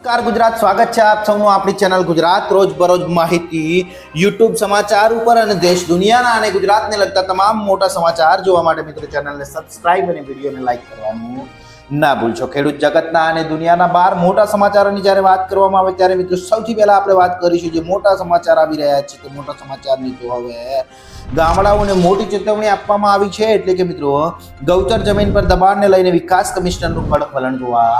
નમસ્કાર, ગુજરાત. સ્વાગત છે આપ સૌનું આપણી ચેનલ ગુજરાત. રોજ બરોજ માહિતી, યુટ્યુબ સમાચાર ઉપર અને દેશ દુનિયાના અને ગુજરાતને લગતા તમામ મોટા સમાચાર જોવા માટે મિત્રો ચેનલને સબસ્ક્રાઇબ અને વિડીયોને લાઇક કરવાનું ના ભૂલશો. ખેડૂત જગતના અને દુનિયાના બાર મોટા સમાચારોની જ્યારે વાત કરવામાં આવે ત્યારે મિત્રો સૌથી પહેલા આપણે વાત કરીશું જે મોટા સમાચાર આવી રહ્યા છે. તે મોટા સમાચારની તો હવે ગામડાઓને મોટી ચેતવણી આપવામાં આવી છે. એટલે કે મિત્રો ગૌચર જમીન પર દબાણને લઈને વિકાસ કમિશનરનું કડક વલણ જોવા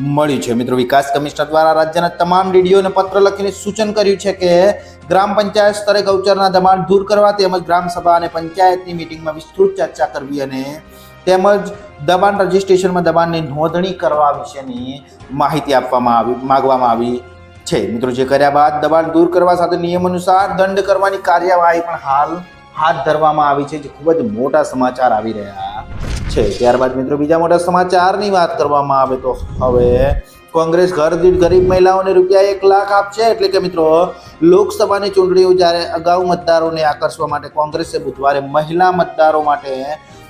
મળ્યું છે. મિત્રો, વિકાસ કમિશનર દ્વારા રાજ્યના તમામ ડીડીઓને પત્ર લખીને સૂચન કર્યું છે કે ગ્રામ પંચાયત સ્તરે ગૌચરના દબાણ દૂર કરવા તેમજ ગ્રામ સભા અને પંચાયતની મિટિંગમાં વિસ્તૃત ચર્ચા કરવી અને તેમજ દબાણ રજિસ્ટ્રેશનમાં દબાણની નોંધણી કરવા વિશેની માહિતી આપવામાં આવી, માગવામાં આવી છે. મિત્રો, જે કર્યા બાદ દબાણ દૂર કરવા સાથે નિયમ અનુસાર દંડ કરવાની કાર્યવાહી પણ હાલ હાથ ધરવામાં આવી છે, જે ખૂબ જ મોટા સમાચાર આવી રહ્યા છે. ત્યારબાદ મિત્રો બીજા મોટા સમાચારની વાત કરવામાં આવે તો હવે કોંગ્રેસ ઘર દીઠ ગરીબ મહિલાઓને રૂપિયા એક લાખ આપશે. એટલે કે મિત્રો, લોકસભાની ચૂંટણીઓ જ્યારે અગાઉ મતદારોને આકર્ષવા માટે કોંગ્રેસે બુધવારે મહિલા મતદારો માટે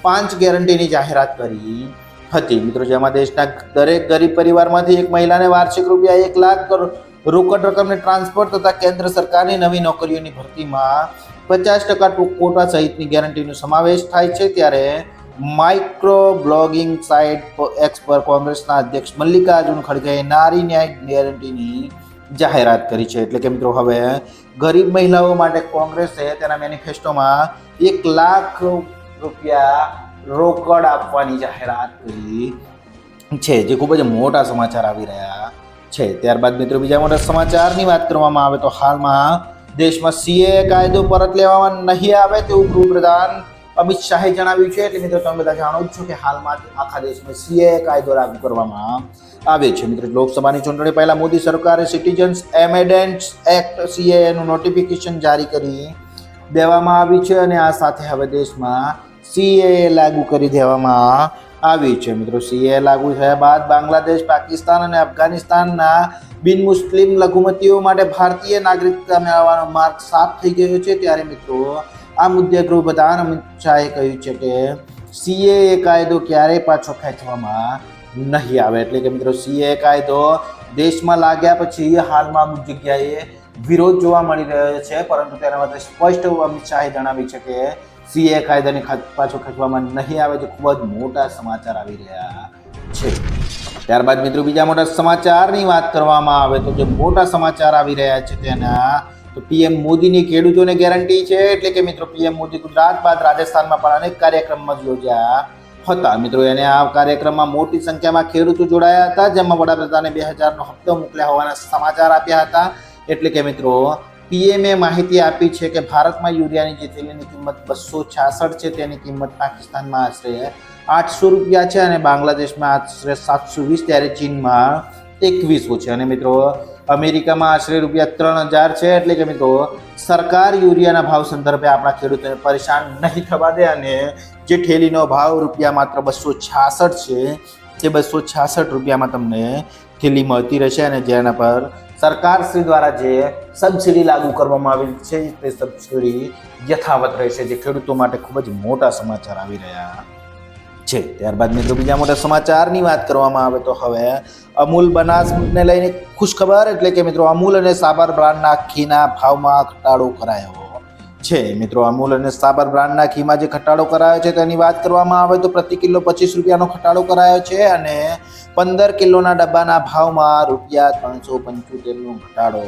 પાંચ ગેરંટીની જાહેરાત કરી હતી. મિત્રો, જેમાં દેશના દરેક ગરીબ પરિવારમાંથી એક મહિલાને વાર્ષિક રૂપિયા એક લાખ રોકડ રકમને ટ્રાન્સફર તથા કેન્દ્ર સરકારની નવી નોકરીઓની ભરતીમાં પચાસ ટકા કોટા સહિતની ગેરંટીનો સમાવેશ થાય છે. ત્યારે માઇક્રો બ્લોગિંગ સાઇટ એક્સ પર કોંગ્રેસના અધ્યક્ષ મલ્લિકાર્જુન ખડગેએ નારી ન્યાય ગેરંટીની જાહેરાત કરી છે. એટલે કે મિત્રો હવે ગરીબ મહિલાઓ માટે કોંગ્રેસે તેના મેનિફેસ્ટોમાં એક લાખ રૂપિયા રોકડ આપવાની જાહેરાત કરી છે, જે ખૂબ જ મોટા સમાચાર આવી રહ્યા છે. ત્યારબાદ મિત્રો બીજા મોટા સમાચારની વાત કરવામાં આવે તો હાલમાં દેશમાં સીએ કાયદો પરત લેવામાં નહીં આવે તેવું ગૃહપ્રધાન અમિત શાહે જણાવ્યું છે એટલે મિત્રો તમે બધા જાણો જ છો કે હાલમાં આખા દેશમાં સીએ કાયદો લાગુ કરવામાં આવે છે. મિત્રો, લોકસભાની ચૂંટણી પહેલા મોદી સરકારે સિટીઝન્સ એમેડેન્ટ્સ એક્ટ સીએનું નોટિફિકેશન જારી કરી દેવામાં આવી છે અને આ સાથે હવે દેશમાં સીએ લાગુ કરી દેવામાં આવી છે. મિત્રો સીએ લાગુ થયા બાદ બાંગ્લાદેશ, પાકિસ્તાન અને અફઘાનિસ્તાનના બિન મુસ્લિમ લઘુમતીઓ માટે ભારતીય નાગરિકતા મેળવવાનો માર્ગ સાફ થઈ ગયો છે. ત્યારે મિત્રો આ મુદ્દે ગૃહપ્રધાન અમિત શાહે કહ્યું છે કે સીએ કાયદો ક્યારેય પાછો ખેંચવામાં નહીં આવે. એટલે કે મિત્રો સીએ કાયદો દેશમાં લાગ્યા પછી હાલમાં અમુક જગ્યાએ વિરોધ જોવા મળી રહ્યો છે. પરંતુ તેના માટે સ્પષ્ટ અમિત શાહે જણાવ્યું છે કે સીએ કાયદાને પાછો ખેંચવામાં નહીં આવે જે ખૂબ જ મોટા સમાચાર આવી રહ્યા છે. ત્યારબાદ મિત્રો, બીજા મોટા સમાચારની વાત કરવામાં આવે તો જે મોટા સમાચાર આવી રહ્યા છે તેના તો પીએમ મોદીની ખેડૂતોને ગેરંટી છે, એટલે કે મિત્રો પીએમ મોદી ગુજરાત બાદ રાજસ્થાનમાં પણ અનેક કાર્યક્રમમાં યોજ્યા હતા. મિત્રો, એને આ કાર્યક્રમમાં મોટી સંખ્યામાં ખેડૂતો જોડાયા હતા, જેમાં વડાપ્રધાને બે હજારનો હપ્તો મોકલ્યા હોવાના સમાચાર આપ્યા હતા. એટલે કે મિત્રો પીએમએ માહિતી આપી છે કે ભારતમાં યુરિયાની જે થેલીની કિંમત બસો છાસઠ છે, તેની કિંમત પાકિસ્તાનમાં આશરે આઠસો રૂપિયા છે અને બાંગ્લાદેશમાં આશરે સાતસો વીસ, ત્યારે ચીનમાં એકવીસો છે. અને મિત્રો અમેરિકામાં આશરે રૂપિયા ત્રણ હજાર છે એટલે કે મિત્રો, સરકાર યુરિયાના ભાવ સંદર્ભે આપણા ખેડૂતોને પરેશાન નહીં થવા દે અને જે ઠેલીનો ભાવ રૂપિયા માત્ર બસો છાસઠ છે, તે બસો છાસઠ રૂપિયામાં તમને થેલી મળતી રહેશે અને જેના પર સરકાર શ્રી દ્વારા જે સબસિડી લાગુ કરવામાં આવી છે, તે સબસિડી યથાવત રહેશે, જે ખેડૂતો માટે ખૂબ જ મોટા સમાચાર આવી રહ્યા છે. ત્યારબાદ મિત્રો બીજા મોટા સમાચારની વાત કરવામાં આવે તો હવે અમૂલ બનાસને લઈને ખુશખબર એટલે કે મિત્રો અમૂલ અને સાબર બ્રાન્ડના ઘીના ભાવમાં ઘટાડો કરાયો છે. મિત્રો અમૂલ અને સાબર બ્રાન્ડના ઘીમાં જે ઘટાડો કરાયો છે તેની વાત કરવામાં આવે તો પ્રતિ કિલો પચીસ રૂપિયાનો ઘટાડો કરાયો છે અને પંદર કિલોના ડબ્બાના ભાવમાં રૂપિયા ત્રણસો પંચોતેરનો ઘટાડો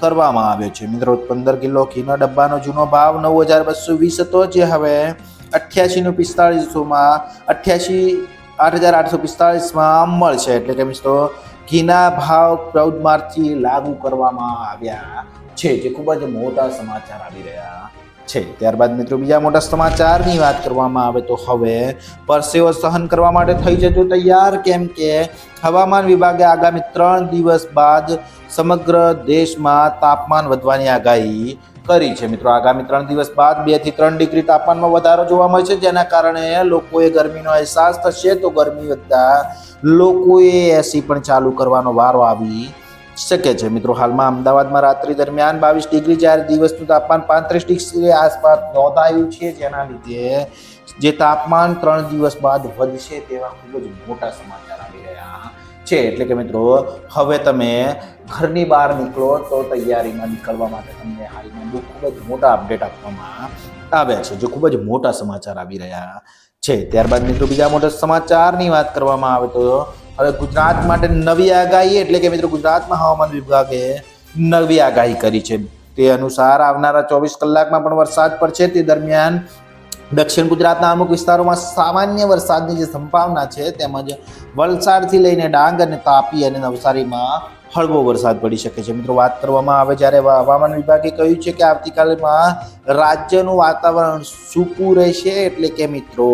કરવામાં આવ્યો છે. મિત્રો પંદર કિલો ઘીનો ડબ્બાનો જૂનો ભાવ નવ હજાર બસો વીસ હતો, જે હવે અઠ્યાસીનો પિસ્તાળીસોમાં અઠ્યાસી આઠ હજાર આઠસો પિસ્તાળીસમાં મળશે. એટલે કે મિત્રો, ઘીના ભાવ ચૌદ માર્ચથી લાગુ કરવામાં આવ્યા છે, જે ખૂબ જ મોટા સમાચાર આવી રહ્યા છે. ત્યારબાદ મિત્રો, બીજા મોટા સમાચારની વાત કરવામાં આવે તો હવે પરસેવો સહન કરવા માટે થઈ જજો તૈયાર, કેમ કે હવામાન વિભાગે આગામી ત્રણ દિવસ બાદ સમગ્ર દેશમાં તાપમાન વધવાની આગાહી કરી છે. મિત્રો, આગામી ત્રણ દિવસ બાદ બેથી ત્રણ ડિગ્રી તાપમાનમાં વધારો જોવા મળશે જેના કારણે લોકોએ ગરમીનો અહેસાસ થશે. તો ગરમી વધતા લોકોએ એસી પણ ચાલુ કરવાનો વારો આવી શકે છે. મિત્રો, હાલમાં અમદાવાદમાં રાત્રિ દરમિયાન બાવીસ ડિગ્રી જ્યારે દિવસનું તાપમાન પાંત્રીસ ડિગ્રી આસપાસ નોંધાયું છે. જેના લીધે જે તાપમાન ત્રણ દિવસ બાદ વધશે તેવા ખૂબ જ મોટા સમાચાર આવી રહ્યા. છે. એટલે કે મિત્રો, હવે તમે ઘરની બહાર નીકળો તો તૈયારીમાં નીકળવા માટે તમને હાલમાં બહુ ખૂબ જ મોટા અપડેટ આપવામાં આવ્યા છે, જે ખૂબ જ મોટા સમાચાર આવી રહ્યા છે. ત્યારબાદ મિત્રો બીજા મોટા સમાચારની વાત કરવામાં આવે તો હવે ગુજરાત માટે નવી આગાહી, એટલે કે મિત્રો ગુજરાતમાં હવામાન વિભાગે નવી આગાહી કરી છે. તે અનુસાર આવનારા ચોવીસ કલાકમાં પણ વરસાદ પડશે. તે દરમિયાન દક્ષિણ ગુજરાતના અમુક વિસ્તારોમાં સામાન્ય વરસાદની જે સંભાવના છે તેમજ વલસાડથી લઈને ડાંગ અને તાપી અને નવસારીમાં હળવો વરસાદ પડી શકે છે. મિત્રો, વાત કરવામાં આવે જ્યારે હવામાન વિભાગે કહ્યું છે કે આવતીકાલમાં રાજ્યનું વાતાવરણ સૂકું રહેશે એટલે કે મિત્રો,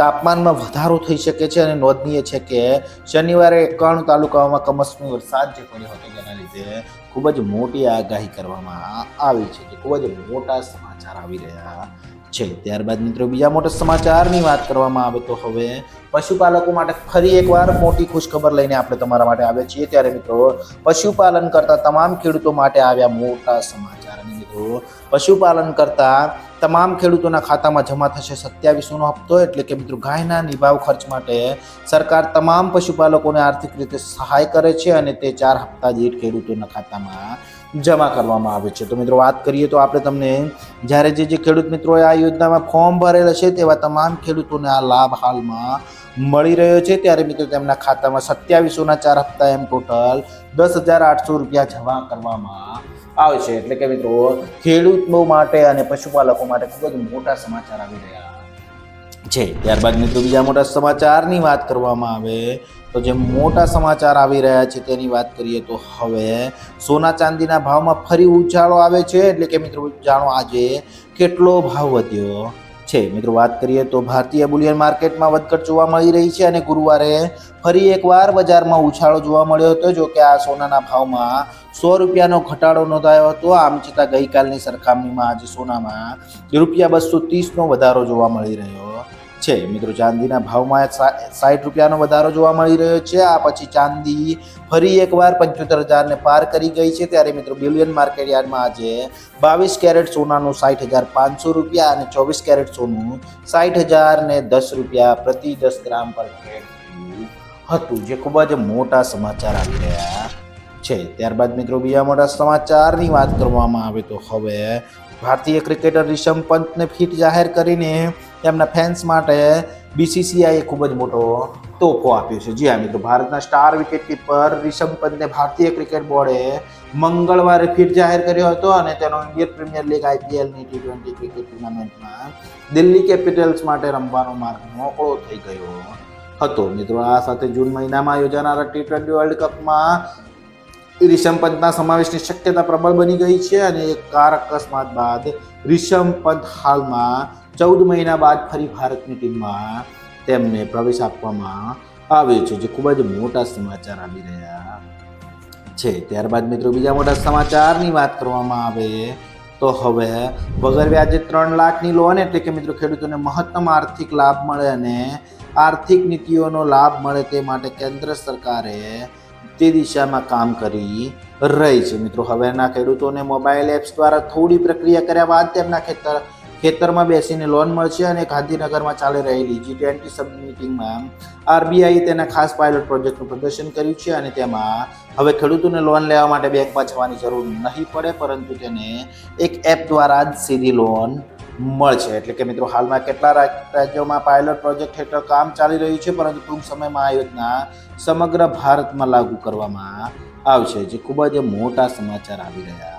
તાપમાનમાં વધારો થઈ શકે છે અને નોંધનીય છે કે શનિવારે એકાણું તાલુકાઓમાં કમોસમી વરસાદ જે પડ્યો હતો તેના લીધે ખૂબ જ મોટી આગાહી કરવામાં આવી છે. ખૂબ જ મોટા સમાચાર આવી રહ્યા છે. ત્યારબાદ મિત્રો બીજા મોટા સમાચારની વાત કરવામાં આવે તો હવે પશુપાલકો માટે ફરી એકવાર મોટી ખુશખબર લઈને આપણે તમારા માટે આવ્યા છીએ. ત્યારે મિત્રો પશુપાલન કરતા તમામ ખેડૂતો માટે આવ્યા મોટા સમાચાર. મિત્રો પશુપાલન કરતા તમામ ખેડૂતોના ખાતામાં જમા થશે સત્યાવીસોનો હપ્તો. એટલે કે મિત્રો ગાયના નિભાવ ખર્ચ માટે સરકાર તમામ પશુપાલકોને આર્થિક રીતે સહાય કરે છે અને તે ચાર હપ્તા દીઠ ખેડૂતોના ખાતામાં જમા કરવામાં આવે છે. તો મિત્રો વાત કરીએ તો આપણે તમને જ્યારે જે જે ખેડૂત મિત્રોએ આ યોજનામાં ફોર્મ ભરેલા છે તેવા તમામ ખેડૂતોને આ લાભ હાલમાં મળી રહ્યો છે. ત્યારે મિત્રો તેમના ખાતામાં સત્યાવીસોના ચાર હપ્તા એમ ટોટલ દસ હજાર આઠસો રૂપિયા જમા કરવામાં આવે છે. એટલે કે મિત્રો ખેડૂતો માટે અને પશુપાલકો માટે ખૂબ જ મોટા સમાચાર આવી રહ્યા છે. ત્યારબાદ મિત્રો બીજા મોટા સમાચારની વાત કરવામાં આવે તો જે મોટા સમાચાર આવી રહ્યા છે તેની વાત કરીએ તો હવે સોના ચાંદીના ભાવમાં ફરી ઉછાળો આવે છે. એટલે કે મિત્રો જાણો આજે કેટલો ભાવ વધ્યો છે. મિત્રો વાત કરીએ તો ભારતીય બુલિયન માર્કેટમાં વધઘટ જોવા મળી રહી છે અને ગુરુવારે ફરી એકવાર બજારમાં ઉછાળો જોવા મળ્યો હતો. જો કે આ સોનાના ભાવમાં સો રૂપિયાનો ઘટાડો નોંધાયો હતો. આમ છતાં ગઈકાલની સરખામણીમાં આજે સોનામાં રૂપિયા બસો ત્રીસનો વધારો જોવા મળી રહ્યો છે. મિત્રો, ચાંદીના ભાવમાં સાઠ રૂપિયાનો વધારો જોવા મળી રહ્યો છે. આ પછી ચાંદી ફરી એકવાર પંચોતેર હજારને પાર કરી ગઈ છે. ત્યારે મિત્રો, બિલિયન માર્કેટ યાર્ડમાં આજે બાવીસ કેરેટ સોનાનું સાઠ હજાર પાંચસો રૂપિયા અને ચોવીસ કેરેટ સોનું સાઠ હજાર ને દસ રૂપિયા પ્રતિ દસ ગ્રામ પર હતું, જે ખૂબ જ મોટા સમાચાર આવી રહ્યા છે. ત્યારબાદ મિત્રો, બીજા મોટા સમાચારની વાત કરવામાં આવે તો હવે ભારતીય ક્રિકેટર રિષભ પંતને ફિટ જાહેર કરીને તેમના ફેન્સ માટે બીસીસીઆઈએ ખૂબ જ મોટો તોફો આપ્યો છે. જી હા મિત્રો, ભારતના સ્ટાર વિકેટ કીપર રિષભ પંતને ભારતીય ક્રિકેટ બોર્ડે મંગળવારે ફિટ જાહેર કર્યો હતો અને તેનો ઇન્ડિયન પ્રીમિયર લીગ આઈપીએલની ટી ટ્વેન્ટી ક્રિકેટ ટુર્નામેન્ટમાં દિલ્હી કેપિટલ્સ માટે રમવાનો માર્ગ મોકળો થઈ ગયો હતો. મિત્રો, આ સાથે જૂન મહિનામાં યોજાનારા ટી ટ્વેન્ટી વર્લ્ડ કપમાં રિષભ પંતના સમાવેશની શક્યતા પ્રબળ બની ગઈ છે અને એક કાર અકસ્માત બાદ રિષભ પંત હાલમાં ચૌદ મહિના બાદ ફરી ભારતની ટીમમાં તેમને પ્રવેશ આપવામાં આવ્યો છે, જે ખૂબ જ મોટા સમાચાર આવી રહ્યા છે. ત્યારબાદ મિત્રો બીજા મોટા સમાચારની વાત કરવામાં આવે તો હવે વગર વ્યાજે ત્રણ લાખની લોન એટલે કે મિત્રો ખેડૂતોને મહત્તમ આર્થિક લાભ મળે અને આર્થિક નીતિઓનો લાભ મળે તે માટે કેન્દ્ર સરકારે તે દિશામાં કામ કરી રહી છે. મિત્રો હવેના ખેડૂતોને મોબાઈલ એપ્સ દ્વારા થોડી પ્રક્રિયા કર્યા બાદ તેમના ખેતર ખેતરમાં બેસીને લોન મળશે અને ગાંધીનગરમાં ચાલી રહેલી જી ટ્વેન્ટી સબ મિટિંગમાં આરબીઆઈ તેના ખાસ પાયલોટ પ્રોજેક્ટનું પ્રદર્શન કર્યું છે અને તેમાં હવે ખેડૂતોને લોન લેવા માટે બેંકમાં જવાની જરૂર નહીં પડે, પરંતુ તેને એક એપ દ્વારા જ સીધી લોન મળશે. એટલે કે મિત્રો, હાલમાં કેટલા રાજ્યોમાં પાયલોટ પ્રોજેક્ટ હેઠળ કામ ચાલી રહ્યું છે, પરંતુ ટૂંક સમયમાં આ યોજના સમગ્ર ભારતમાં લાગુ કરવામાં આવશે, જે ખૂબ જ મોટા સમાચાર આવી રહ્યા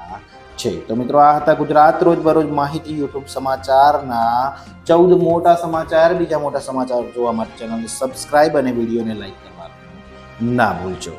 છે. તો મિત્રો, આ હતા ગુજરાત રોજ બરોજ માહિતી યુટ્યુબ સમાચારના ચૌદ મોટા સમાચાર. બીજા મોટા સમાચાર જોવા માટે ચેનલને સબસ્ક્રાઇબ અને વિડીયોને લાઈક કરવાનું ના ભૂલજો